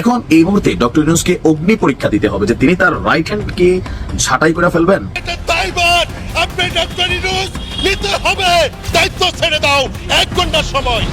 এখন এই মুহূর্তে ডক্টর ইউনুসকে অগ্নি পরীক্ষা দিতে হবে যে তিনি তার রাইট হ্যান্ড কি ছাঁটাই করে ফেলবেন। এটা আপনি ডক্টর ইউনুস নিতে হবে। দায়িত্ব ছেড়ে দাও এক ঘণ্টার সময়।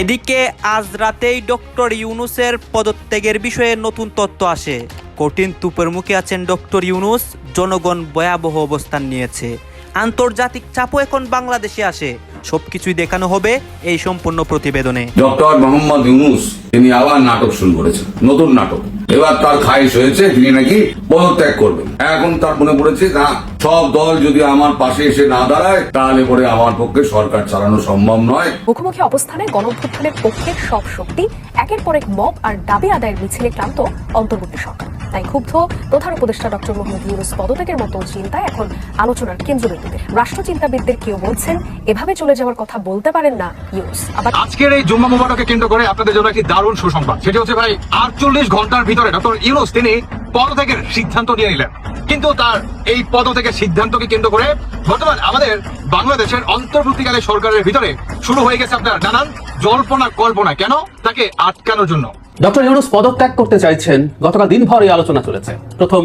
এদিকে আজ রাতেই ডক্টর ইউনুসের পদত্যাগের বিষয়ে নতুন তথ্য আসে। কঠিন তুপের মুখে আছেন ডক্টর ইউনুস জনগণ ভয়াবহ অবস্থান নিয়েছে। আন্তর্জাতিক চাপও এখন বাংলাদেশে আসে। সবকিছুই দেখানো হবে এই সম্পূর্ণ প্রতিবেদনে। ডক্টর মোহাম্মদ ইউনুস তিনি আবার নাটক শুরু করেছেন নতুন নাটক। এবার তার খাইশ হয়েছে তিনি নাকি পদত্যাগ করবেন। এখন তার মনে পড়েছে না সব দল যদি আমার পাশে এসে না দাঁড়ায় তাহলে পরে আমার পক্ষে সরকার চালানো সম্ভব নয়। মুখোমুখি অবস্থানে গণঅভ্যুত্থানের পক্ষে সব শক্তি একের পর এক মব আর দাবি আদায়ের মিছিলে ক্লান্ত অন্তর্বর্তী সরকার। তাই ক্ষুব্ধ প্রধান উপদেষ্টা ডক্টর মোহাম্মদ ইউনুস পদত্যাগের মতো চিন্তায় এখন আলোচনার কেন্দ্রবিন্দুতে। রাষ্ট্রচিন্তাবিদদের কেউ বলছেন, এভাবে চলে যাওয়ার কথা বলতে পারেন না ইউনুস। আবার আজকের এই জুম্মা মুবারককে কেন্দ্র করে আপনাদের জন্য একটি দারুণ সুসংবাদ। সেটি হচ্ছে ভাই, আটচল্লিশ ঘণ্টার ভিতরে ডক্টর ইউনুস তিনি পদত্যাগের সিদ্ধান্ত নিয়ে নিলেন। কিন্তু তার এই পদ থেকে সিদ্ধান্তকে কেন্দ্র করে বর্তমান আমাদের বাংলাদেশের অন্তর্বর্তীকালে সরকারের ভিতরে শুরু হয়ে গেছে আপনার নানান জল্পনা কল্পনা। কেন? তাকে আটকানোর জন্য। ডক্টর ইউনুস পদত্যাগ করতে চাইছেন। গতকাল দিনভর এই আলোচনা চলেছে। প্রথম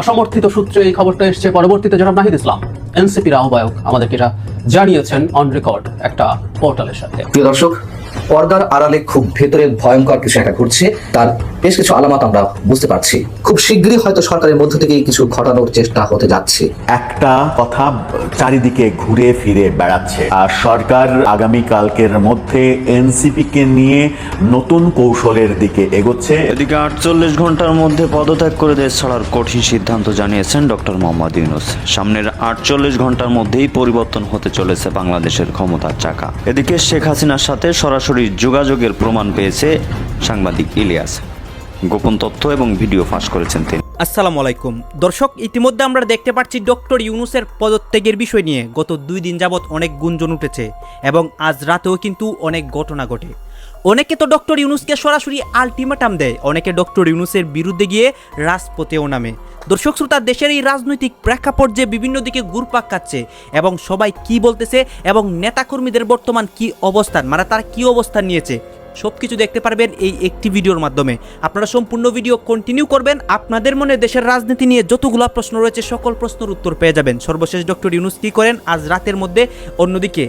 অসমর্থিত সূত্রে এই খবরটা এসছে। পরবর্তীতে জনাব নাহিদ ইসলাম, এনসিপির আহ্বায়ক, আমাদেরকে এটা জানিয়েছেন অন রেকর্ড একটা পোর্টালের সাথে। প্রিয় দর্শক পর্দার আড়ালে খুব ভেতরে ভয়ঙ্কর কিছু একটা ঘটছে। তার বেশ কিছু আলামত আমরা বুঝতে পারছি। খুব শীঘ্রই হয়তো সরকারের মধ্য থেকেই কিছু ঘটানোর চেষ্টা হতে যাচ্ছে। একটা কথা চারিদিকে ঘুরে ফিরে বেড়াচ্ছে। আর সরকার আগামী কালকের মধ্যে এনসিপি কে নিয়ে নতুন কৌশলের দিকে এগোচ্ছে। এদিকে আটচল্লিশ ঘণ্টার মধ্যে পদত্যাগ করে দেশ ছাড়ার কঠিন সিদ্ধান্ত জানিয়েছেন ডক্টর মোহাম্মদ ইউনুস। সামনের আটচল্লিশ ঘণ্টার মধ্যেই পরিবর্তন হতে চলেছে বাংলাদেশের ক্ষমতার চাকা। এদিকে শেখ হাসিনার সাথে সরাসরি যোগাযোগের প্রমাণ পেয়েছে সাংবাদিক ইলিয়াস। গোপন তথ্য এবং ভিডিও ফাঁস করেছেন তিনি। আসসালামু আলাইকুম। দর্শক, ইতিমধ্যে আমরা দেখতে পাচ্ছি ডক্টর ইউনুসের পদত্যাগের বিষয় নিয়ে। গত দুই দিন যাবৎ অনেক গুঞ্জন উঠেছে এবং আজ রাতেও কিন্তু অনেক ঘটনা ঘটে। অনেকে তো ডক্টর ইউনুসকে সরাসরি আলটিমেটাম দেয়, অনেকে ডক্টর ইউনুসের বিরুদ্ধে গিয়ে রাজপথেও নামে। দর্শক শ্রোতা, দেশের এই রাজনৈতিক প্রেক্ষাপট যে বিভিন্ন দিকে ঘুরপাক খাচ্ছে এবং সবাই কি বলতেছে এবং নেতাকর্মীদের বর্তমান কি অবস্থান মানে তারা কি অবস্থান নিয়েছে সব কিছু দেখতে পারবেন এই একটি ভিডিওর মাধ্যমে। আপনারা সম্পূর্ণ ভিডিও কন্টিনিউ করবেন, আপনাদের মনে দেশের রাজনীতি নিয়ে যতগুলো প্রশ্ন রয়েছে, সকল প্রশ্নের উত্তর পেয়ে যাবেন। সর্বশেষ ডক্টর ইউনুস কী করেন? আজ রাতের মধ্যে অন্যদিকে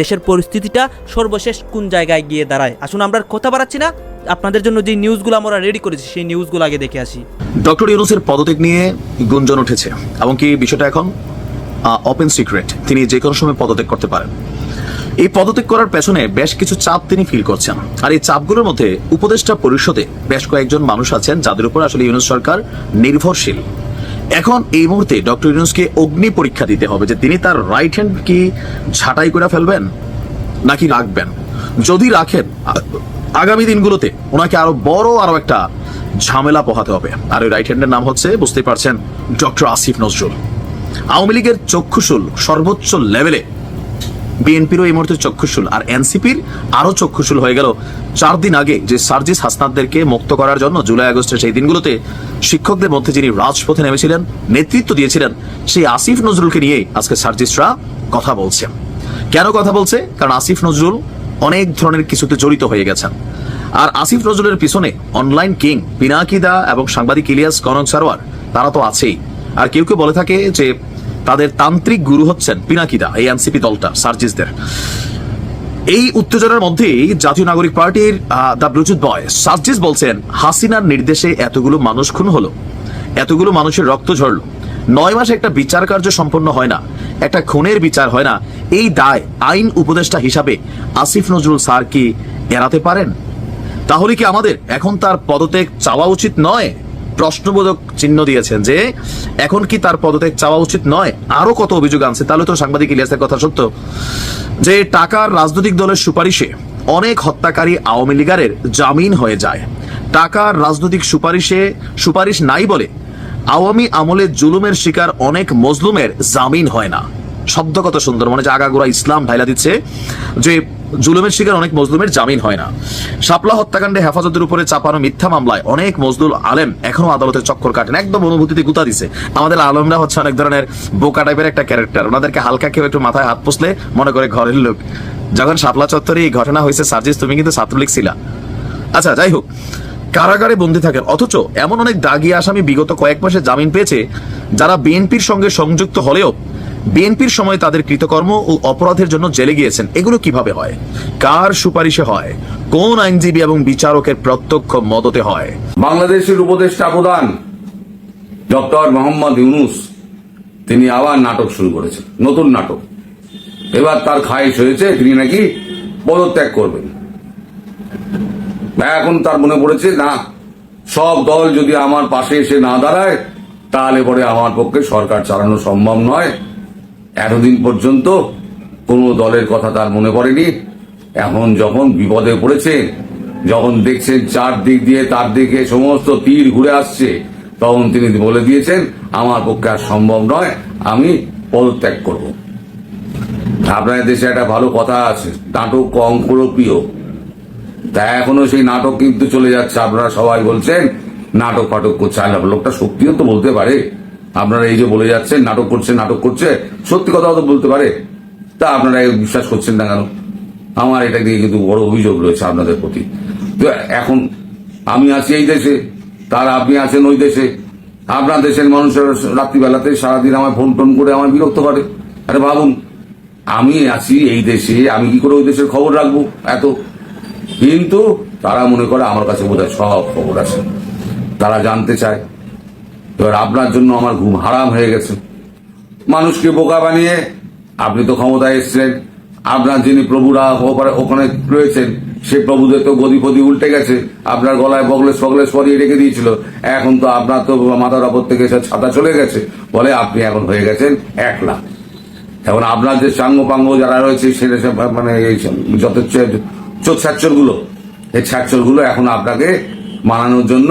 দেশের পরিস্থিতিটা সর্বশেষ কোন জায়গায় গিয়ে দাঁড়ায়? আসুন, আমরা কথা বাড়াচ্ছি না। আপনাদের জন্য যে নিউজগুলো আমরা রেডি করেছি, সেই নিউজগুলো আগে দেখে আসি। ডক্টর ইউনুসের পদত্যাগ নিয়ে গুঞ্জন উঠেছে এমনকি বিষয়টা এখন? ওপেন সিক্রেট তিনি যে কোনো সময় পদত্যাগ করতে পারেন। এই পদত্যাগ করার পেছনে বেশ কিছু চাপ তিনি ফিল করছেন, আর এই চাপগুলোর মধ্যে উপদেষ্টা পরিষদে বেশ কয়েকজন মানুষ আছেন, যাদের উপর আসলে ইউনুস সরকার নির্ভরশীল। এখন এই মুহূর্তে ডক্টর ইউনুসকে অগ্নি পরীক্ষা দিতে হবে যে তিনি তার রাইট হ্যান্ড কি ছাটাই করে ফেলবেন নাকি রাখবেন? যদি রাখেন, আগামী দিনগুলোতে ওনাকে আরও বড়, আরও একটা ঝামেলা পোহাতে হবে। আর ওই রাইট হ্যান্ডের নাম হচ্ছে বুঝতে পারছেন, ডক্টর আসিফ নজরুল। আওয়ামী লীগের চক্ষুশুল সর্বোচ্চ লেভেলে বিএনপিরও এই মুহূর্তে চক্ষুশুল আর এনসিপির আরও চক্ষুশুল হয়ে গেল। চার দিন আগে যে সার্জিস হাসনাদদেরকে মুক্ত করার জন্য জুলাই আগস্টের সেই দিনগুলোতে শিক্ষকদের মধ্যে যিনি রাজপথে নেমেছিলেন, নেতৃত্ব দিয়েছিলেন সেই আসিফ নজরুলকে নিয়েই আজকে সার্জিসরা কথা বলছেন কেন কথা বলছে? কারণ আসিফ নজরুল অনেক ধরনের কিছুতে জড়িত হয়ে গেছেন। আর আসিফ নজরুলের পিছনে অনলাইন কিং পিনাকিদা এবং সাংবাদিক ইলিয়াস কনক সারোয়ার, তারা তো আছেই। আর কেউ কেউ বলে থাকে যে তাদের তান্ত্রিক গুরু হচ্ছেন পিনাকিদা, এই এনসিপি দলটা, সার্জিসদের। এই উত্তেজনার মধ্যেই জাতীয় নাগরিক পার্টির দ্য ব্লুটুথ বয়, সার্জিস বলছেন, হাসিনার নির্দেশে এতগুলো মানুষ খুন হলো, এতগুলো মানুষের রক্ত ঝরলো। নয় মাসে একটা বিচার কার্য সম্পন্ন হয় না, একটা খুনের বিচার হয় না, এই দায় আইন উপদেষ্টা হিসাবে আসিফ নজরুল স্যার কি এড়াতে পারেন? তাহলে কি আমাদের এখন তার পদত্যাগ চাওয়া উচিত নয়? প্রশ্নবোধক চিহ্ন দিয়েছেন যে, এখন কি তার পদত্যাগ চাওয়া উচিত নয়? আরও কত অভিযোগ আনছে, তাহলে তো সাংবাদিক ইলিয়াসের কথা সত্য। যে টাকার রাজনৈতিক দলের সুপারিশে অনেক হত্যাকারী আওয়ামী লীগারের জামিন হয়ে যায়। টাকার রাজনৈতিক সুপারিশে সুপারিশ নাই বলে আওয়ামী আমলে জুলুমের শিকার অনেক মজলুমের জামিন হয় না। শব্দ কত সুন্দর, মনে হচ্ছে আগাগোড়া ইসলাম ঢাইলা দিচ্ছে, যে জুলুমের শিকার অনেক মজলুমের জামিন হয় না। শাপলা হত্যাকাণ্ডে হেফাজতের উপরে চাপানো মিথ্যা মামলায় অনেক মজদুল আলেম এখনও আদালতের চক্কর কাটেন, একদম অনুভূতিতে গুতা দিছে। আমাদের আলমরা হচ্ছে অনেক ধরনের বোকা টাইপের একটা ক্যারেক্টার ওনাদেরকে হালকা কেউ একটু মাথায় হাত পুষলে মনে করে ঘরের লোক। যখন শাপলা চত্বরে এই ঘটনা হয়েছে, সার্জিস, তুমি কিন্তু ছাত্রলীগ ছিলা। আচ্ছা যাই হোক, কারাগারে বন্দী থাকেন, অথচ এমন অনেক দাগি আসামি বিগত কয়েক মাসে জামিন পেয়েছে, যারা বিএনপির সঙ্গে সংযুক্ত হলেও বিএনপির সময় তাদের কৃতকর্ম ও অপরাধের জন্য জেলে গিয়েছেন। এগুলো কীভাবে হয়? কার সুপারিশে হয়? কোন আইনজীবী এবং বিচারকের প্রত্যক্ষ মদতে হয়? বাংলাদেশের উপদেষ্টা প্রধান ডক্টর মোহাম্মদ ইউনুস, তিনি আবার নাটক শুরু করেছেন, নতুন নাটক। এবার তার খাইশ হয়েছে, তিনি নাকি পদত্যাগ করবেন। এখন তার মনে পড়েছে, না, সব দল যদি আমার পাশে এসে না দাঁড়ায়, তাহলে পরে আমার পক্ষে সরকার চালানো সম্ভব নয়। এতদিন পর্যন্ত কোনো দলের কথা তার মনে পড়েনি। এখন যখন বিপদে পড়েছে, যখন দেখছেন চার দিক দিয়ে তার দিকে সমস্ত তীর ঘুরে আসছে, তখন তিনি বলে দিয়েছেন, আমার পক্ষে আর সম্ভব নয়, আমি পদত্যাগ করব। আপনাদের দেশে একটা ভালো কথা আছে, নাটক কম করো প্রিয় তা এখনও সেই নাটক কিন্তু চলে যাচ্ছে, আপনারা সবাই বলছেন নাটক ফাটক করছে লোকটা সত্যিও তো বলতে পারে। আপনারা এই যে বলে যাচ্ছেন, নাটক করছে নাটক করছে, সত্যি কথাও তো বলতে পারে। তা আপনারা বিশ্বাস করছেন না কেন? আমার এটা দিয়ে কিন্তু বড় অভিযোগ রয়েছে আপনাদের প্রতি। তো এখন আমি আছি এই দেশে, তার আপনি আছেন ওই দেশে। আপনার দেশের মানুষের রাত্রিবেলাতে সারাদিন আমার ফোন টোন করে আমার বিরক্ত করে। আরে ভাবুন, আমি আছি এই দেশে, আমি কি করে ওই দেশের খবর রাখব এত? কিন্তু তারা মনে করে আমার কাছে বোধহয় সব খবর আছে। তারা জানতে চায়। এবার আপনার জন্য আমার ঘুম হারাম হয়ে গেছে। মানুষকে বোকা বানিয়ে আপনি তো ক্ষমতায় এসছেন আপনার যিনি প্রভুরা ওখানে রয়েছেন, সে প্রভুদের তো গদি ফদি উল্টে গেছে। আপনার গলায় বগলেস ফগলেস পরিয়ে রেখে দিয়েছিল। এখন তো আপনার তো মাথার ওপর থেকে সে ছাতা চলে গেছে। বলে আপনি এখন হয়ে গেছেন একলা। এখন আপনার যে সাঙ্গ পাঙ্গ যারা রয়েছে সেটা মানে চোখ ছাচ্চরগুলো এই গুলো এখন আপনাকে মানানোর জন্য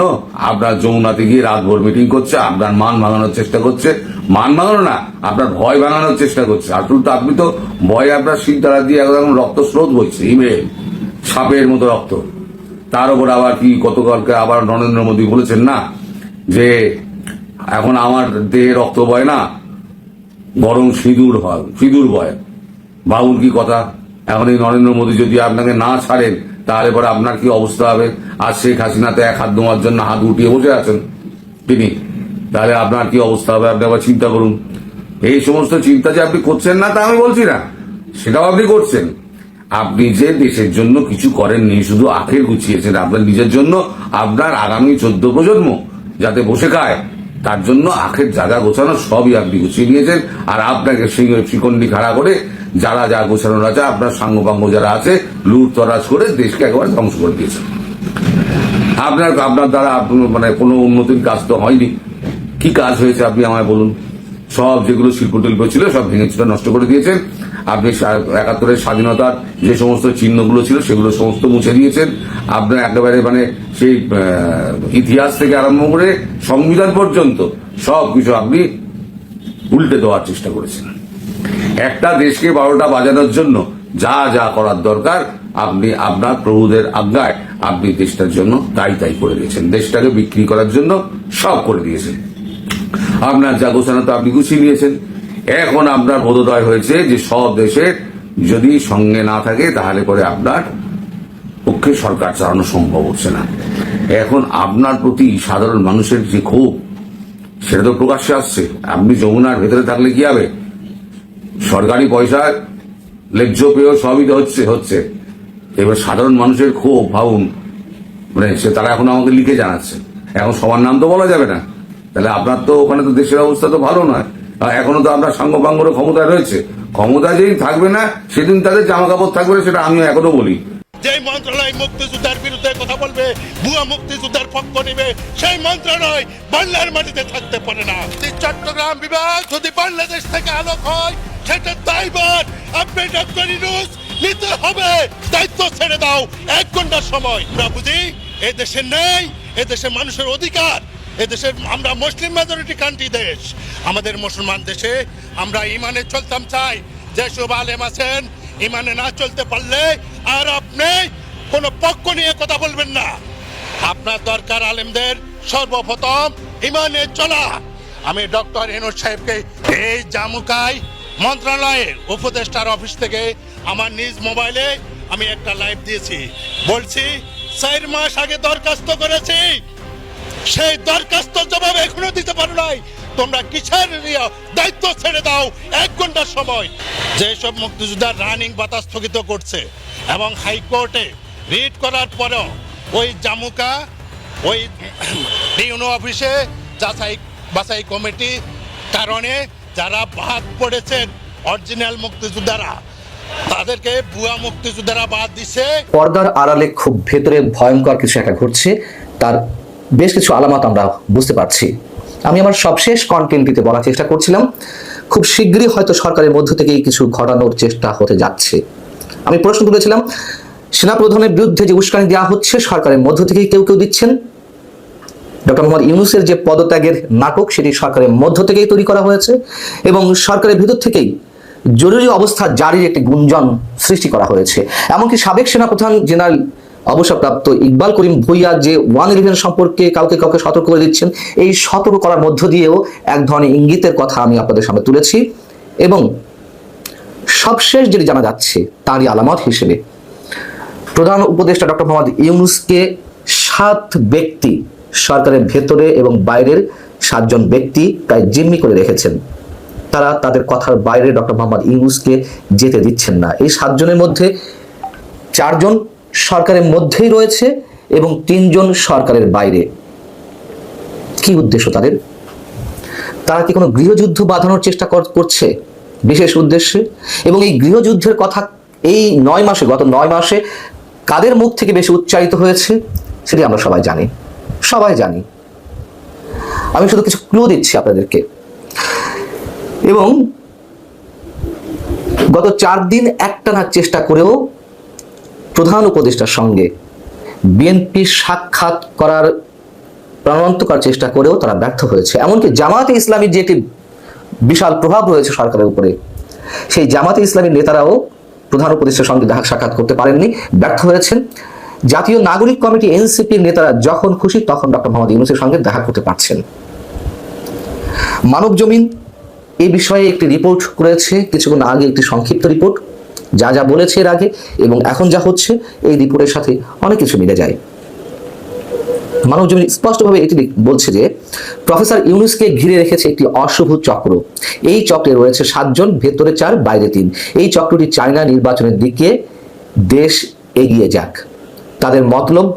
আপনার যমুনাতে গিয়ে রাতভর মিটিং করছে, আপনার মান ভাঙানোর চেষ্টা করছে। মান ভাঙানো না, আপনার ভয় ভাঙানোর চেষ্টা করছে। আসলে তো আপনি তো ভয় আপনার দ্বারা দিয়ে একদম রক্ত স্রোত বইছে ইমেল সাপের মতো রক্ত। তার উপর আবার কি গতকালকে আবার নরেন্দ্র মোদী বলেছেন না, যে এখন আমার দেহে রক্ত বয় না, বরং সিঁদুর হয়, সিঁদুর বয়। বাবুর কি কথা? এখন এই নরেন্দ্র মোদী যদি আপনাকে না ছাড়েন তাহলে পরে আপনার কি অবস্থা হবে? আর শেখ হাসিনাতে এক হাত দোয়ার জন্য হাত উঠিয়ে বসে আছেন তিনি। তাহলে আপনার কি অবস্থা হবে? আপনি আবার চিন্তা করুন। এই সমস্ত চিন্তা যে আপনি করছেন না তা আমি বলছি না। সেটাও আপনি করছেন। আপনি যে দেশের জন্য কিছু করেননি, শুধু আখের গুছিয়েছেন আপনার নিজের জন্য, আপনার আগামী চোদ্দ প্রজন্ম যাতে বসে খায়, তার জন্য আখের জায়গা গোছানো সবই আপনি গুছিয়ে নিয়েছেন। আর আপনাকে শিকন্ডি খাড়া করে যারা যা গোছানোর আছে, আপনার সাঙ্গপাঙ্গ যারা আছে লুট তরাজ করে দেশকে একেবারে ধ্বংস করে দিয়েছেন আপনার আপনার দ্বারা মানে কোনো উন্নতির কাজ তো হয়নি। কি কাজ হয়েছে আপনি আমায় বলুন? সব যেগুলো শিল্প টিল্প ছিল, সব ভেঙে ছিল নষ্ট করে দিয়েছেন। আপনি একাত্তরের স্বাধীনতার যে সমস্ত চিহ্নগুলো ছিল, সেগুলো সমস্ত মুছে দিয়েছেন। আপনার একেবারে মানে সেই ইতিহাস থেকে আরম্ভ করে সংবিধান পর্যন্ত সব কিছু আপনি উল্টে দেওয়ার চেষ্টা করেছেন। একটা দেশকে বারোটা বাজানোর জন্য যা যা করার দরকার, আপনি আপনার প্রভুদের আজ্ঞায় আপনি দেশটার জন্য তাই তাই করে দিয়েছেন। দেশটাকে বিক্রি করার জন্য সব করে দিয়েছেন। আপনার যা গোছানো তো আপনি গুছিয়ে নিয়েছেন। এখন আপনার বোধোদয় হয়েছে যে সব দেশের যদি সঙ্গে না থাকে, তাহলে করে আপনার পক্ষে সরকার চালানো সম্ভব হচ্ছে না। এখন আপনার প্রতি সাধারণ মানুষের যে ক্ষোভ, সেটা তো প্রকাশ্যে আসছে। আপনি যমুনার ভেতরে থাকলে কি হবে? সরকারি পয়সা লেজ্জ পেয়েও সবই তো হচ্ছে হচ্ছে। এবার সাধারণ মানুষের ক্ষোভ ভাবুন। মানে সে তারা এখন আমাকে লিখে জানাচ্ছে। এখন সবার নাম তো বলা যাবে না। তাহলে আপনার তো ওখানে তো দেশের অবস্থা তো ভালো নয়। এখনও তো আপনার সাঙ্গপাঙ্গর ক্ষমতায় রয়েছে। ক্ষমতা যেই থাকবে না সেদিন তাদের জামা কাপড় থাকবে না, সেটা আমিও এখনও বলি। যে মন্ত্রণালয় মুক্তিযুদ্ধের বিরুদ্ধে কথা বলবে ভুয়া মুক্তিযুদ্ধের পক্ষ নেবে সেই মন্ত্রণালয় বাংলার মাটিতে থাকতে পারে না। চট্টগ্রাম বিভাগ যদি বাংলাদেশ থেকে আলোক হয় সেটা দায়ভার আপনি ডক্টর ইনুস নিতে হবে। দায়িত্ব ছেড়ে দাও। এক ঘণ্টার সময়। আমরা এ দেশে নেই, এ দেশে মানুষের অধিকার। এদেশের আমরা মুসলিম মেজরিটি কান্ট্রি দেশ। আমাদের মুসলমান দেশে আমরা ইমানে চলতাম চাই। যেসব আলেম আছেন, ইমানে না চলতে পারলে আর আপনি কোনো পক্ষ নিয়ে কথা বলবেন না। আপনার দরকার আলেমদের সর্বপ্রথম ইমানে চলা। আমি ডক্টর এনুর সাহেবকে এই জামুকায় মন্ত্রণালয়ের উপদেষ্টার অফিস থেকে আমার নিজ মোবাইলে আমি একটা লাইভ দিয়েছি। বলছি, চার মাস আগে দরখাস্ত করেছি। সেই দরখাস্ত জবাব এখনও দিতে পারো নাই। তোমরা কিসের দায়িত্ব ছেড়ে দাও? এক ঘণ্টার সময়। যেসব মুক্তিযোদ্ধার রানিং বাতা স্থগিত করছে এবং হাইকোর্টে রিট করার পরেও ওই জামুকা, ওই ডিউনো অফিসে যাচাই, বাছাই কমিটি কারণে যারা বাদ পড়েছেন অরিজিনাল মুক্তিযোদ্ধারা, তাদেরকে ভুয়া মুক্তিযোদ্ধারা বাদ দিছে। পর্দার আড়ালে খুব ভেতরে ভয়ঙ্কর কিছু একটা ঘটছে, তার বেশ কিছু আলামত আমরা বুঝতে পারছি। আমি আমার সবশেষ কন্টেন্টটিতে বলার চেষ্টা করছিলাম, খুব শীঘ্রই হয়তো সরকারের মধ্য থেকেই কিছু ঘটানোর চেষ্টা হতে যাচ্ছে। আমি প্রশ্ন তুলেছিলাম সেনাপ্রধানের বিরুদ্ধে যে উস্কানি দেওয়া হচ্ছে, সরকারের মধ্য থেকেই কেউ কেউ দিচ্ছেন? ডক্টর মোহাম্মদ ইউনুসের যে পদত্যাগের নাটক সেটি সরকারের মধ্য থেকেই তৈরি করা হয়েছে এবং সরকারের ভিতর থেকেই জরুরি অবস্থা জারির একটি গুঞ্জন সৃষ্টি করা হয়েছে। এমনকি সাবেক সেনাপ্রধান জেনারেল অবসরপ্রাপ্ত ইকবাল করিম ভুইয়া যে ওয়ান ইলেভেন সম্পর্কে কাউকে কাউকে সতর্ক করে দিচ্ছেন, এই সতর্ক করার মধ্য দিয়েও এক ধরনের ইঙ্গিতের কথা আমি আপনাদের সামনে তুলেছি এবং সবশেষ যেটি জানা যাচ্ছে তারই আলামত হিসেবে। প্রধান উপদেষ্টা ডক্টর মোহাম্মদ ইউনুসকে সাত ব্যক্তি সরকারের ভেতরে এবং বাইরের সাতজন ব্যক্তি প্রায় জিম্মি করে রেখেছেন। তারা তাদের কথার বাইরে ডক্টর মোহাম্মদ ইউনুসকে যেতে দিচ্ছেন না। এই সাতজনের মধ্যে চারজন সরকারের মধ্যেই রয়েছে এবং তিনজন সরকারের বাইরে। কি উদ্দেশ্য তাদের? তারা কি কোনো গৃহযুদ্ধ বাঁধানোর চেষ্টা কর- করছে? বিশেষ উদ্দেশ্যে? এবং এই গৃহযুদ্ধের কথা এই নয় মাসে, গত নয় মাসে কাদের মুখ থেকে বেশি উচ্চারিত হয়েছে, সেটি আমরা সবাই জানি। সবাই জানি। আমি শুধু কিছু ক্লু দিচ্ছি আপনাদেরকে। এবং গত চার দিন একটানার চেষ্টা করেও প্রধান উপদেষ্টার সঙ্গে বিএনপি সাক্ষাৎ করার প্রাণান্তকার চেষ্টা করেও তারা ব্যর্থ হয়েছে। এমনকি জামাতে ইসলামীর যে একটি বিশাল প্রভাব রয়েছে সরকারের উপরে, সেই জামাতে ইসলামীর নেতারাও প্রধান উপদেষ্টার সঙ্গে দেখা সাক্ষাৎ করতে পারেননি, ব্যর্থ হয়েছেন। জাতীয় নাগরিক কমিটি এনসিপির নেতারা যখন খুশি তখন ডক্টর মোহাম্মদ ইউনুসের সঙ্গে দেখা করতে পারছেন। মানব জমিন এই বিষয়ে একটি রিপোর্ট করেছে, কিছুক্ষণ আগে একটি সংক্ষিপ্ত রিপোর্ট, যা যা বলেছে এর আগে এবং এখন যা হচ্ছে, এই রিপোর্টের সাথে অনেক কিছু মিলে যায়। মানব জমিন স্পষ্টভাবে এটি বলছে যে, প্রফেসর ইউনুসকে ঘিরে রেখেছে একটি অশুভ চক্র। এই চক্রে রয়েছে সাতজন, ভেতরে চার, বাইরে তিন। এই চক্রটি চায়না নির্বাচনের দিকে দেশ এগিয়ে যাক। তাদের মতলব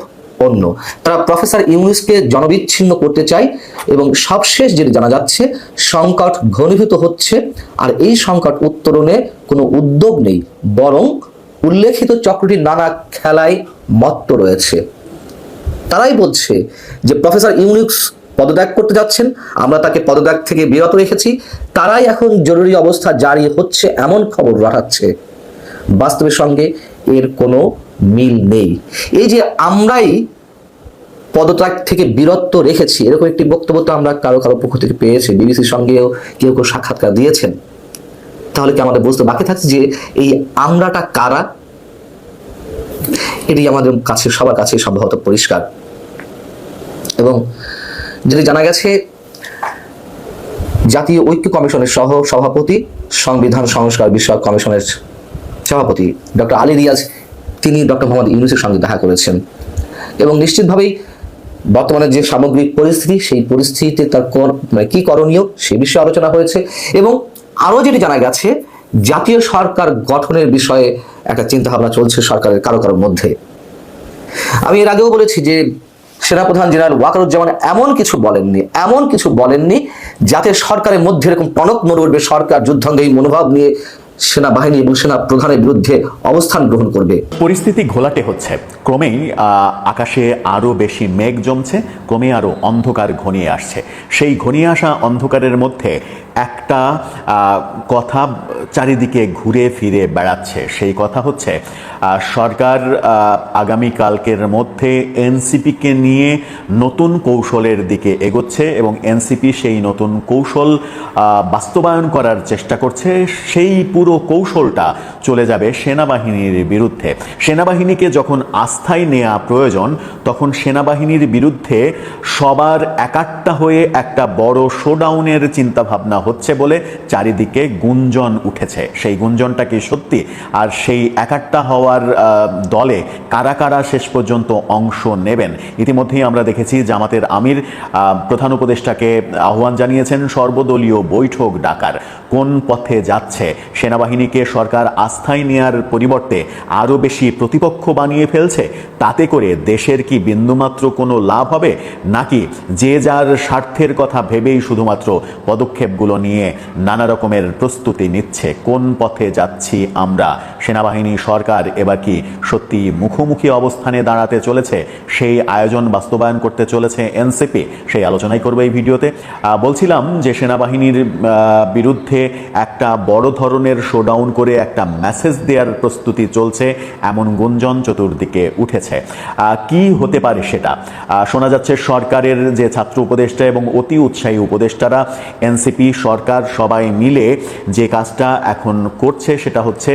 অন্য। তারা প্রফেসর ইউনুসকে জনবিচ্ছিন্ন করতে চায় এবং সবশেষ যেটা জানা যাচ্ছে, সংকট ঘনীভূত হচ্ছে আর এই সংকট উত্তরণে কোনো উদ্যোগ নেই, বরং উল্লেখিত চক্রটি নানা খেলায় মত্ত রয়েছে। তারাই বলছে যে প্রফেসর ইউনিক্স পদত্যাগ করতে যাচ্ছেন, আমরা তাকে পদত্যাগ থেকে বিরত রেখেছি, তারাই এখন জরুরি অবস্থা জারি হচ্ছে এমন খবর রটাচ্ছে বাস্তবের সঙ্গে এর কোনো মিল নেই। এই যে আমরাই পদত্যাগ থেকে বিরত রেখেছি, এরকম একটি বক্তব্য তো আমরা কারও কারও পক্ষ থেকে পেয়েছি। বিবিসির সঙ্গেও কেউ কেউ সাক্ষাৎকার দিয়েছেন। তাহলে কি আমাদের বুঝতে বাকি থাকছে যে এই আমরাটা কারা? এটি আমাদের কাছে, সবার কাছে সম্ভবত পরিষ্কার। এবং যদি জানা গেছে, জাতীয় ঐক্য কমিশনের সহ সভাপতি সংবিধান সংস্কার বিষয়ক কমিশনের সভাপতি, ডক্টর আলী রিয়াজ তিনি ডক্টর মোহাম্মদ ইউনুসের সঙ্গে দেখা করেছেন। এবং নিশ্চিতভাবেই বর্তমানে যে সামগ্রিক পরিস্থিতি, সেই পরিস্থিতিতে তার মানে কি করণীয় সে বিষয়ে আলোচনা হয়েছে। এবং আরও যেটি জানা গেছে, জাতীয় সরকার গঠনের বিষয়ে একটা চিন্তা ভাবনা চলছে সরকারের কারও কারোর মধ্যে। আমি এর আগেও বলেছি যে সেনাপ্রধান জেনারেল ওয়াকারুজ্জামান এমন কিছু বলেননি, এমন কিছু বলেননি, যাতে সরকারের মধ্যে এরকম টনক নড়ে উঠবে সরকার যুদ্ধাঙ্গী মনোভাব নিয়ে সেনাবাহিনী এবং সেনা প্রধানের বিরুদ্ধে অবস্থান গ্রহণ করবে। পরিস্থিতি ঘোলাটে হচ্ছে। ক্রমেই আকাশে আরও বেশি মেঘ জমছে, ক্রমে আরও অন্ধকার ঘনিয়ে আসছে। সেই ঘনিয়ে আসা অন্ধকারের মধ্যে একটা কথা চারিদিকে ঘুরে ফিরে বেড়াচ্ছে। সেই কথা হচ্ছে সরকার আগামীকালকের মধ্যে এনসিপিকে নিয়ে নতুন কৌশলের দিকে এগোচ্ছে এবং এনসিপি সেই নতুন কৌশল বাস্তবায়ন করার চেষ্টা করছে। সেই পুরো কৌশলটা চলে যাবে সেনাবাহিনীর বিরুদ্ধে। সেনাবাহিনীকে যখন আস্থায় নেওয়া প্রয়োজন, তখন সেনাবাহিনীর বিরুদ্ধে সবার একাট্টা হয়ে একটা বড় শোডাউনের চিন্তাভাবনা হচ্ছে বলে চারিদিকে গুঞ্জন উঠেছে। সেই গুঞ্জনটা কি সত্যি? আর সেই একাট্টা হওয়ার দলে কারা কারা শেষ পর্যন্ত অংশ নেবেন? ইতিমধ্যেই আমরা দেখেছি জামাতের আমির প্রধান উপদেষ্টাকে আহ্বান জানিয়েছেন সর্বদলীয় বৈঠক ডাকার। কোন পথে যাচ্ছে? সেনাবাহিনীকে সরকার আস্থায় নেয়ার পরিবর্তে আরও বেশি প্রতিপক্ষ বানিয়ে ফেলছে? তাতে করে দেশের কি বিন্দুমাত্র কোনো লাভ হবে? নাকি যে যার স্বার্থের কথা ভেবেই শুধুমাত্র পদক্ষেপগুলো নিয়ে নানা রকমের প্রস্তুতি নিচ্ছে? কোন পথে যাচ্ছি আমরা? সেনাবাহিনী সরকার এবার কি সত্যি মুখোমুখি অবস্থানে দাঁড়াতে চলেছে? সেই আয়োজন বাস্তবায়ন করতে চলেছে এনসিপি। সেই আলোচনাই করবে এই ভিডিওতে। বলছিলাম যে সেনাবাহিনীর আহ, বিরুদ্ধে একটা বড় ধরনের শোডাউন করে একটা মেসেজ দেওয়ার প্রস্তুতি চলছে, এমন গুঞ্জন চতুর্দিকে উঠেছে। কি হতে পারে সেটা? শোনা যাচ্ছে সরকারের যে ছাত্র উপদেষ্টা এবং অতি উৎসাহী উপদেষ্টারা, এনসিপি সরকার সবাই মিলে যে কাজটা এখন করছে সেটা হচ্ছে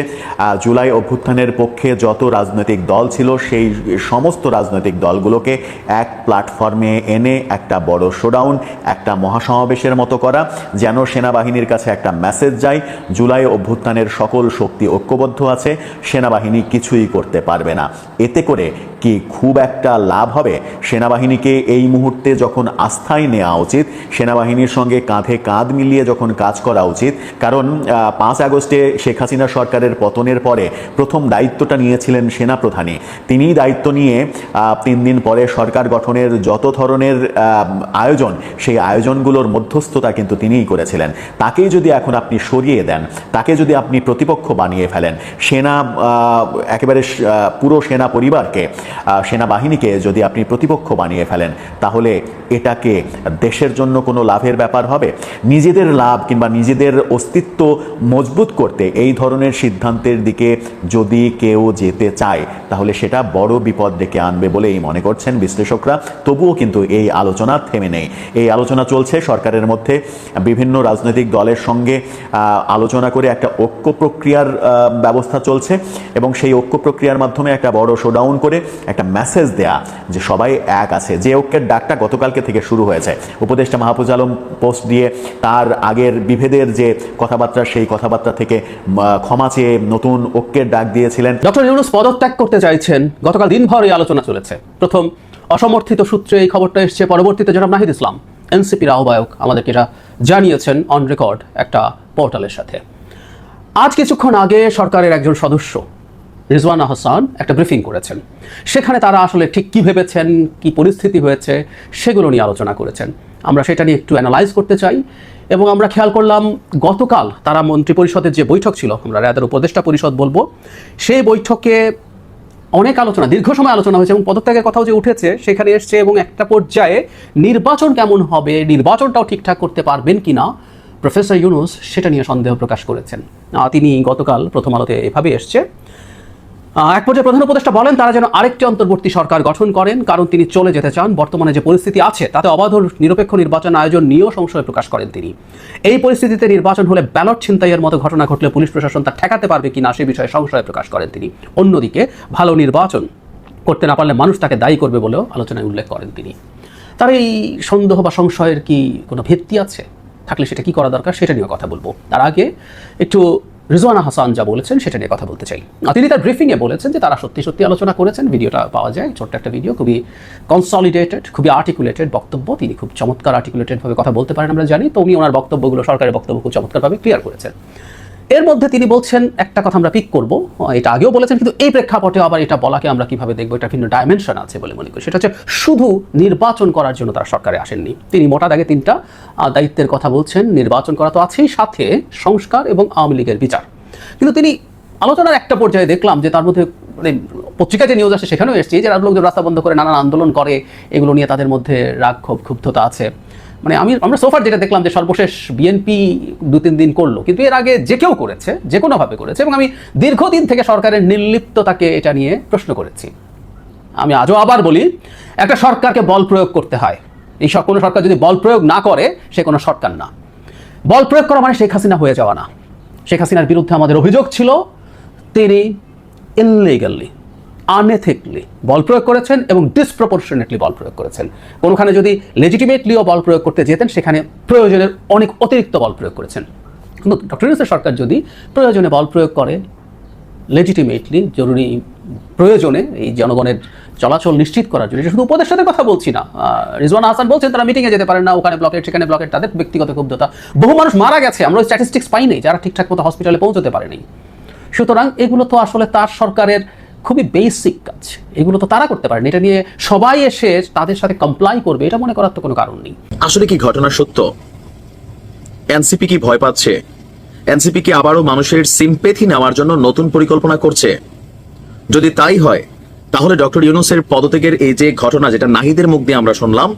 জুলাই অভ্যুত্থানের পক্ষে যত রাজনৈতিক দল ছিল সেই সমস্ত রাজনৈতিক দলগুলোকে এক প্ল্যাটফর্মে এনে একটা বড় শোডাউন একটা মহাসমাবেশের মতো করা, যেন সেনাবাহিনীর কাছে একটা মেসেজ যায়, জুলাই অভ্যুত্থানের সকল শক্তি ঐক্যবদ্ধ আছে, সেনাবাহিনী কিছুই করতে পারবে না। এতে করে কি খুব একটা লাভ হবে? সেনাবাহিনীকে এই মুহূর্তে যখন আস্থায় নেওয়া উচিত, সেনাবাহিনীর সঙ্গে কাঁধে কাঁধ মিলিয়ে যখন কাজ করা উচিত, কারণ পাঁচ আগস্টে শেখ হাসিনা সরকারের পতনের পরে প্রথম দায়িত্বটা নিয়েছিলেন সেনাপ্রধানই। তিনিই দায়িত্ব নিয়ে তিন দিন পরে সরকার গঠনের যত ধরনের আয়োজন, সেই আয়োজনগুলোর মধ্যস্থতা কিন্তু তিনিই করেছিলেন। তাকেই যদি এখন আপনি সরিয়ে দেন, তাকে যদি আপনি প্রতিপক্ষ বানিয়ে ফেলেন, সেনা একেবারে পুরো সেনা পরিবারকে সেনাবাহিনীকে যদি আপনি প্রতিপক্ষ বানিয়ে ফেলেন, তাহলে এটাকে দেশের জন্য কোনো লাভের ব্যাপার হবে? নিজেদের লাভ কিংবা নিজেদের অস্তিত্ব মজবুত করতে এই ধরনের সিদ্ধান্তের দিকে যদি কেউ যেতে চায়, তাহলে সেটা বড় বিপদ ডেকে আনবে বলেই মনে করছেন বিশ্লেষকরা। তবুও কিন্তু এই আলোচনা থেমে নেই। এই আলোচনা চলছে সরকারের মধ্যে। বিভিন্ন রাজনৈতিক দলের সঙ্গে আলোচনা করে একটা ঐক্য প্রক্রিয়ার ব্যবস্থা চলছে এবং সেই ঐক্য প্রক্রিয়ার মাধ্যমে একটা বড় শোডাউন করে একটা মেসেজ দেয়া যে সবাই এক আছে। যে ঐক্যের ডাকটা গতকালকে থেকে শুরু হয়েছে। উপদেষ্টা মাহফুজ আলম পোস্ট দিয়ে তার আগের বিভেদের যে কথাবার্তা, সেই কথাবার্তা থেকে ক্ষমা চেয়ে নতুন ঐক্যের ডাক দিয়েছিলেন। ডক্টর ইউনুস পদত্যাগ করতে চাইছেন। গতকাল দিনভর এই আলোচনা চলেছে। প্রথম, অসমর্থিত সূত্রে এই খবরটা এসছে। পরবর্তীতে জনাব নাহিদ ইসলাম, এনসিপির আহ্বায়ক, আমাদেরকে এটা জানিয়েছেন অন রেকর্ড একটা পোর্টালের সাথে। আজ কিছুক্ষণ আগে সরকারের একজন সদস্য রিজওয়ানা হাসান একটা ব্রিফিং করেছেন। সেখানে তারা আসলে ঠিক কী ভেবেছেন, কি পরিস্থিতি হয়েছে, সেগুলো নিয়ে আলোচনা করেছেন। আমরা সেটা নিয়ে একটু অ্যানালাইজ করতে চাই এবং আমরা খেয়াল করলাম গতকাল তারা মন্ত্রী পরিষদের যে বৈঠক ছিল, আমরা রায়াদের উপদেষ্টা পরিষদ বলব, সেই বৈঠকে অনেক আলোচনা, দীর্ঘ সময় আলোচনা হয়েছে এবং পদত্যাগের কথাও যে উঠেছে, সেখানে এসছে এবং একটা পর্যায়ে নির্বাচন কেমন হবে, নির্বাচনটাও ঠিকঠাক করতে পারবেন কিনা, প্রফেসর ইউনুস সেটা নিয়ে সন্দেহ প্রকাশ করেছেন। তিনি গতকাল প্রথম আলোতে এভাবে এসছে। এক পর্যায়ে প্রধান উপদেষ্টা বলেন, তারা যেন আরেকটি অন্তর্বর্তী সরকার গঠন করেন, কারণ তিনি চলে যেতে চান। বর্তমানে যে পরিস্থিতি আছে, তাতে অবাধ নিরপেক্ষ নির্বাচন আয়োজন নিয়েও সংশয় প্রকাশ করেন তিনি। এই পরিস্থিতিতে নির্বাচন হলে ব্যালট ছিনতাইয়ের মতো ঘটনা ঘটলে পুলিশ প্রশাসন তা ঠেকাতে পারবে কিনা সে বিষয়ে সংশয় প্রকাশ করেন তিনি। অন্যদিকে, ভালো নির্বাচন করতে না পারলে মানুষ তাকে দায়ী করবে বলেও আলোচনায় উল্লেখ করেন তিনি। তার এই সন্দেহ বা সংশয়ের কি কোনো ভিত্তি আছে? থাকলে সেটা কি করা দরকার, সেটা নিয়ে কথা বলব। তার আগে একটু রিজওয়ানা হাসান যা বলেছেন সেটা নিয়ে কথা বলতে চাই। তিনি তার ব্রিফিংয়ে বলেছেন যে তারা সত্যি সত্যি আলোচনা করেছেন। ভিডিওটা পাওয়া যায়, ছোট্ট একটা ভিডিও খুবই কনসলিডেটেড খুবই আর্টিকুলেটেড বক্তব্য। তিনি খুব চমৎকার আর্টিকুলেটেডভাবে কথা বলতে পারেন, আমরা জানি। তো উনি ওনার বক্তব্যগুলো, সরকারের বক্তব্য খুব চমৎকারভাবে ক্লিয়ার করেছেন। এর মধ্যে তিনি বলছেন, একটা কথা আমরা পিক করব। এটা আগেও বলেছেন, কিন্তু এই প্রেক্ষাপটে আবার এটা বলাকে আমরা কীভাবে দেখব, এটা ভিন্ন ডাইমেনশন আছে বলে মনে করি। সেটা হচ্ছে শুধু নির্বাচন করার জন্য তারা সরকারে আসেননি। তিনি মোটা দাগে তিনটা দায়িত্বের কথা বলছেন, নির্বাচন করা তো আছেই সাথে সংস্কার এবং আওয়ামী লীগের বিচার। কিন্তু তিনি আলোচনার একটা পর্যায়ে দেখলাম যে তার মধ্যে মানে পত্রিকায় যে নিউজ আসে সেখানেও এসছে যে লোকজন রাস্তা বন্ধ করে নানান আন্দোলন করে, এগুলো নিয়ে তাদের মধ্যে রাগ, ক্ষোভ, ক্ষুব্ধতা আছে। মানে আমি, আমরা সোফার যেটা দেখলাম যে সর্বশেষ বিএনপি দু তিন দিন করল, কিন্তু এর আগে যে কেউ করেছে, যে কোনোভাবে করেছে, এবং আমি দীর্ঘদিন থেকে সরকারের নির্লিপ্ততাকে এটা নিয়ে প্রশ্ন করেছি। আমি আজও আবার বলি, একটা সরকারকে বল প্রয়োগ করতে হয়। এই সব কোনো সরকার যদি বল প্রয়োগ না করে, সে কোনো সরকার না। বল প্রয়োগ করা মানে শেখ হাসিনা হয়ে যাওয়া না। শেখ হাসিনার বিরুদ্ধে আমাদের অভিযোগ ছিল, তিনি ইনলিগালি আনএথিকলি বল প্রয়োগ করেছেন এবং ডিসপ্রপোর্শনেটলি বল প্রয়োগ করেছেন। কোনোখানে যদি লেজিটিমেটলিও বল প্রয়োগ করতে যেতেন, সেখানে প্রয়োজনের অনেক অতিরিক্ত বল প্রয়োগ করেছেন। কিন্তু ডক্টর ইউনুসের সরকার যদি প্রয়োজনে বল প্রয়োগ করে লেজিটিমেটলি জরুরি প্রয়োজনে এই জনগণের চলাচল নিশ্চিত করার জন্য শুধু উপদেষ্টাদের কথা বলছি না রিজওয়ান হাসান বলছেন তারা মিটিংয়ে যেতে পারেন না, ওখানে ব্লকেট সেখানে ব্লকেট তাদের ব্যক্তিগত ক্ষুব্ধতা। বহু মানুষ মারা গেছে, আমরা স্ট্যাটিস্টিক্স পাইনি যারা ঠিকঠাক মতো হসপিটালে পৌঁছতে পারেনি। সুতরাং এগুলো তো আসলে তার সরকারের খুবই বেসিক কাজ। এগুলো তো তারা করতে পারেন। এটা নিয়ে সবাই এসে তাদের সাথে কমপ্লাই করবে, এটা মনে করার তো কোনো কারণ নেই। আসলে কি ঘটনা সত্য? এনসিপি কি ভয় পাচ্ছে? এনসিপি কি আবারও মানুষের সিম্পেথি নেওয়ার জন্য নতুন পরিকল্পনা করছে? যদি তাই হয়, তাহলে ডক্টর ইউনুসের পদত্যাগের এই যে ঘটনা যেটা নাহিদের মুখ দিয়ে আমরা শুনলাম,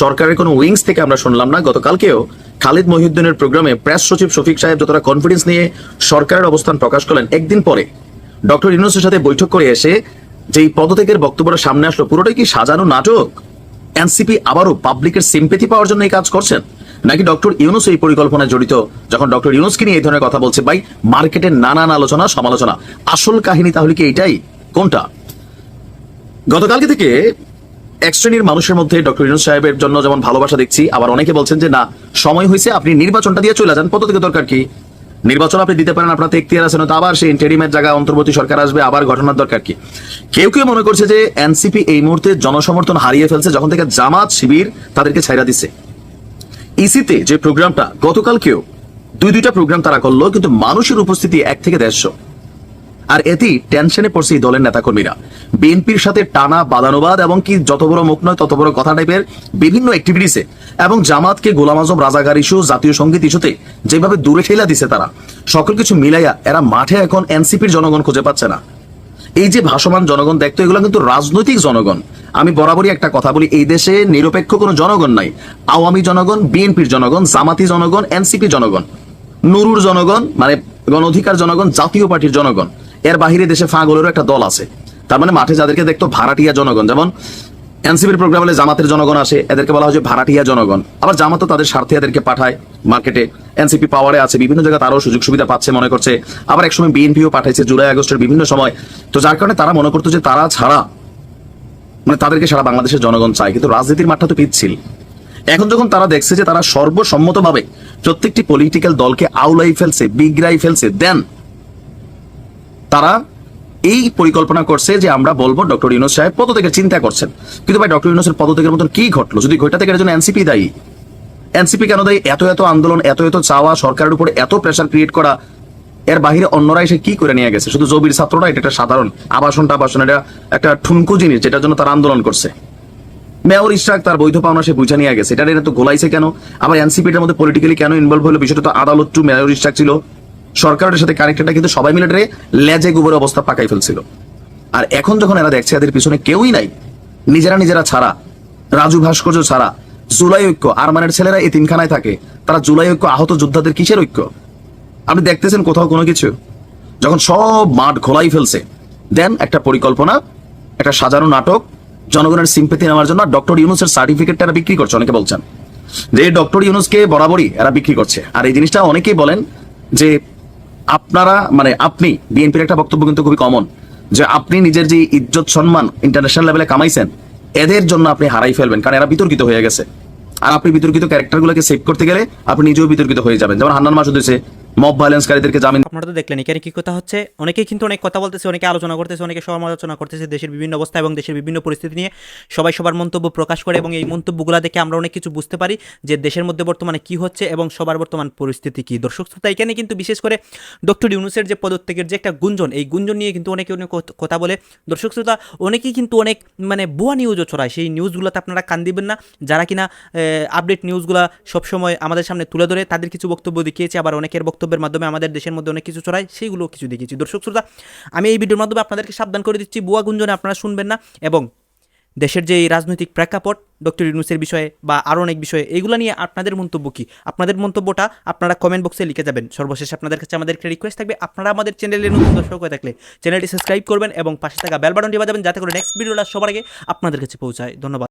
সরকারের কোনো উইংস থেকে আমরা শুনলাম না, গতকালকেও খালিদ মহিউদ্দিনের প্রোগ্রামে প্রেস সচিব শফিক সাহেব যতটা কনফিডেন্স নিয়ে সরকারের অবস্থান প্রকাশ করলেন, একদিন পরে ডক্টর ইউনুসের সাথে বৈঠক করে এসে যেই পদত্যাগের বক্তব্যটা সামনে আসলো, পুরোটাই কি সাজানো নাটক? এনসিপি আবারও পাবলিকের সিম্পেথি পাওয়ার জন্য এই কাজ করছেন? নাকি ডক্টর ইউনুস এই পরিকল্পনায় জড়িত? যখন ডক্টর ইউনুসকে নিয়ে এই ধরনের কথা বলছে, ভাই, মার্কেটের নানান আলোচনা, সমালোচনা। আসল কাহিনী তাহলে কি এইটাই? কোনটা? গতকালকে থেকে এক শ্রেণির মানুষের মধ্যে ডক্টর ইউনুস সাহেবের জন্য যেমন ভালোবাসা দেখছি, আবার অনেকে বলছেন যে, না, সময় হয়েছে, আপনি নির্বাচনটা দিয়ে চলে যান। পদ্ধতি দরকার কি? নির্বাচন আপনি দিতে পারেন, আপনার এখতিয়ার আছে না আবার সেই ইন্টারিমের জায়গায় অন্তর্বর্তী সরকার আসবে, আবার ঘটনার দরকার কি? কেউ কেউ মনে করছে যে এনসিপি এই মুহূর্তে জনসমর্থন হারিয়ে ফেলছে, যখন থেকে জামাত শিবির তাদেরকে ছাইরা দিছে ইসিতে যে প্রোগ্রামটা, গতকালকেও দুই দুইটা প্রোগ্রাম তারা করল, কিন্তু মানুষের উপস্থিতি এক থেকে দেড়শো। আর এতেই টেনশনে পড়ছে এই দলের নেতাকর্মীরা। বিএনপির সাথে টানা বাদানুবাদ এবং কি যত বড় মুখ নয় তত বড় কথা টাইপের বিভিন্ন অ্যাক্টিভিটিসে এবং জামাতকে গোলাম আজম রাজাগার ইস্যু জাতীয় সংগীত ইস্যুতে যেভাবে দূরে ঠেলা দিছে তারা, সকল কিছু মিলাইয়া এরা মাঠে এখন এনসিপির জনগণ খুঁজে পাচ্ছে না। এই যে ভাসমান জনগণ দেখতো, এগুলো কিন্তু রাজনৈতিক জনগণ। আমি বরাবরই একটা কথা বলি, এই দেশে নিরপেক্ষ কোনো জনগণ নাই। আওয়ামী জনগণ, বিএনপির জনগণ, জামাতি জনগণ এনসিপি জনগণ। নুরুর জনগণ মানে গণ অধিকার জনগণ, জাতীয় পার্টির জনগণ। এর বাহিরে দেশে ফাঁগলেরও একটা দল আছে। তার মানে মাঠে যাদেরকে দেখতো ভাড়াটিয়া জনগণ, যেমন এনসিপির প্রোগ্রাম জামাতের জনগণ আসে, এদেরকে বলা হয় ভাড়াটিয়া জনগণ। আবার জামাতও তাদের স্বার্থে এদেরকে পাঠায় মার্কেটে। এনসিপি পাওয়ারে আছে, বিভিন্ন জায়গায় তারও সুযোগ সুবিধা পাচ্ছে মনে করছে। আবার একসময় বিএনপিও পাঠাইছে জুলাই আগস্টের বিভিন্ন সময়। তো যার কারণে তারা মনে করতো যে তারা ছাড়া মানে তাদেরকে সারা বাংলাদেশের জনগণ চায়। কিন্তু রাজনীতির মাঠটা তো পিচ্ছিল। এখন যখন তারা দেখছে যে তারা সর্বসম্মতভাবে প্রত্যেকটি পলিটিক্যাল দলকে আউলাই ফেলছে বিগড়াই ফেলছে দেন তারা এই পরিকল্পনা করছে যে আমরা বলব ডক্টর ইউনুস সাহেব পদত্যাগের চিন্তা করছেন। কিন্তু ভাই, ডক্টর ইউনুসের পদত্যাগের মতন কি ঘটলো? যদি ঘটা থেকে জন্য এনসিপি দায়ী। এনসিপি কেন দায়ী? এত এত আন্দোলন, এত এত চাওয়া, সরকারের উপরে এত প্রেশার ক্রিয়েট করা। এর বাহিরে অন্যরা এসে কি করে নিয়ে গেছে? শুধু জবির ছাত্ররা, এটা একটা সাধারণ আবাসন টাবাসন, এটা একটা ঠুনকু জিনিস যেটার জন্য তারা আন্দোলন করছে। মেয়র ইশরাক তার বৈধ পাওনা সে বুঝে নিয়ে গেছে। এটা তো গোলাইছে কেন? আবার এনসিপি এনসিপিটার মধ্যে পলিটিক্যালি কেন ইনভলভ হলো? বিষয়টা তো আদালত টু মেয়র ইশরাক ছিল। সরকারের সাথে কানেক্টেডটা কিন্তু সবাই মিলে লেজে গোবর অবস্থা পাকাই ফেলছিল। আর এখন যখন এরা দেখছে এদের পিছনে কেউই নাই, নিজেরা নিজেরা ছাড়া, রাজু ভাস্কর্য ছাড়া, জুলাই ঐক্য, আরমানের ছেলেরা এই তিনখানায় থাকে, তারা জুলাই ঐক্য আহত যোদ্ধাদের কিসের ঐক্য? আপনি দেখতেছেন কোথাও কোনো কিছু? যখন সব মাঠ ঘোলাই ফেলছে, দেন একটা পরিকল্পনা, একটা সাজানো নাটক, জনগণের সিম্পেথি নেওয়ার জন্য ডক্টর ইউনুসের সার্টিফিকেটটা এরা বিক্রি করছে, অনেকে বলছেন। যে ডক্টর ইউনুসকে বরাবরই এরা বিক্রি করছে। আর এই জিনিসটা অনেকেই বলেন যে আপনারা মানে আপনি, বিএনপির একটা বক্তব্য কিন্তু খুবই কমন যে আপনি নিজের যে ইজ্জত, সম্মান ইন্টারন্যাশনাল লেভেলে কামাইছেন, এদের জন্য আপনি হারাই ফেলবেন, কারণ এরা বিতর্কিত হয়ে গেছে। আর আপনি বিতর্কিত ক্যারেক্টারগুলোকে সেভ করতে গেলে আপনি নিজেও বিতর্কিত হয়ে যাবেন। যেমন হান্নান মাসুদ হয়েছে মব ভায়োলেন্সকারীদেরকে জামিন আপনারা তো দেখলেন এখানে কি কথা হচ্ছে? অনেকেই কিন্তু অনেক কথা বলতেছে, অনেকে আলোচনা করতেছে, অনেকে সমালোচনা করতেছে, দেশের বিভিন্ন অবস্থা এবং দেশের বিভিন্ন পরিস্থিতি নিয়ে। সবাই সবার মন্তব্য প্রকাশ করে এবং এই মন্তব্যগুলো দেখে আমরা অনেক কিছু বুঝতে পারি যে দেশের মধ্যে বর্তমানে কি হচ্ছে এবং সবার বর্তমান পরিস্থিতি কি। দর্শক শ্রোতা, এখানে কিন্তু বিশেষ করে ডক্টর ইউনুসের যে পদত্যাগের যে একটা গুঞ্জন, এই গুঞ্জন নিয়ে কিন্তু অনেকে অনেক কথা বলে। দর্শক শ্রোতা, অনেকেই কিন্তু অনেক মানে ভুয়া নিউজও ছড়ায়। সেই নিউজগুলোতে আপনারা কান দিবেন না। যারা কিনা আপডেট নিউজগুলো সবসময় আমাদের সামনে তুলে ধরে। তাদের কিছু বক্তব্য দেখিয়েছে, আবার অনেকের বক্তব্যের মাধ্যমে আমাদের দেশের মধ্যে অনেক কিছু ছড়ায়, সেইগুলো কিছু দেখিয়েছি। দর্শক শ্রোতা, আমি এই ভিডিওর মাধ্যমে আপনাদেরকে সাবধান করে দিচ্ছি। বুয়া গুঞ্জনে আপনারা শুনবেন না এবং দেশের যে রাজনৈতিক প্রেক্ষাপট, ডক্টর ইউনুসের বিষয়ে বা আরও অনেক বিষয়ে, এগুলো নিয়ে আপনাদের মন্তব্য কী? আপনাদের মন্তব্যটা আপনারা কমেন্ট বক্সে লিখে যাবেন। সর্বশেষ আপনাদের কাছে আমাদের একটা রিকোয়েস্ট থাকবে। আপনারা আমাদের চ্যানেলের নতুন দর্শক হয়ে থাকলে চ্যানেলটি সাবস্ক্রাইব করবেন এবং পাশে থাকা বেল বাটনটি বাজাবেন, যাতে করে নেক্সট ভিডিওটা সবার আগে আপনাদের কাছে পৌঁছায়। ধন্যবাদ।